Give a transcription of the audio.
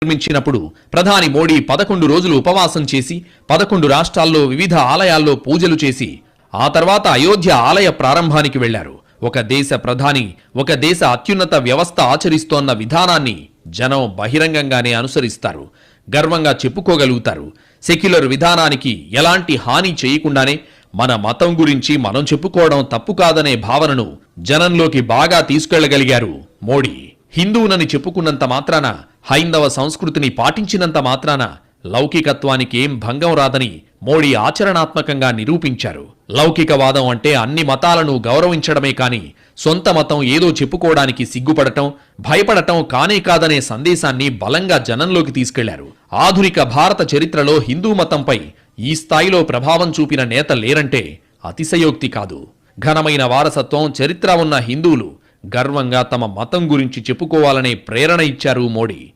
నిర్మించినప్పుడు ప్రధాని మోడీ పదకొండు రోజులు ఉపవాసం చేసి పదకొండు రాష్ట్రాల్లో వివిధ ఆలయాల్లో పూజలు చేసి ఆ తర్వాత అయోధ్య ఆలయ ప్రారంభానికి వెళ్ళారు. ఒక దేశ ప్రధాని ఒక దేశ అత్యున్నత వ్యవస్థ ఆచరిస్తోన్న విధానాన్ని జనం బహిరంగంగానే అనుసరిస్తారు. గర్వంగా చెప్పుకోగలుగుతారు. సెక్యులర్ విధానానికి ఎలాంటి హాని చేయకుండానే మన మతం గురించి మనం చెప్పుకోవడం తప్పు కాదనే భావనను జనంలోకి బాగా తీసుకెళ్ళగలిగారు మోడీ. హిందువునని చెప్పుకున్నంత మాత్రాన హైందవ సంస్కృతిని పాటించినంత మాత్రాన లౌకికత్వానికి ఏం భంగం రాదని మోడీ ఆచరణాత్మకంగా నిరూపించారు. లౌకికవాదం అంటే అన్ని మతాలను గౌరవించడమే కాని సొంత మతం ఏదో చెప్పుకోవడానికి సిగ్గుపడటం భయపడటం కానే కాదనే సందేశాన్ని బలంగా జనంలోకి తీసుకెళ్ళారు. ఆధునిక భారత చరిత్రలో హిందూ మతంపై ఈ స్థాయిలో ప్రభావం చూపిన నేత లేరంటే అతిశయోక్తి కాదు. ఘనమైన వారసత్వం చరిత్ర ఉన్న హిందువులు గర్వంగా తమ మతం గురించి చెప్పుకోవాలనే ప్రేరణ ఇచ్చారు మోడీ.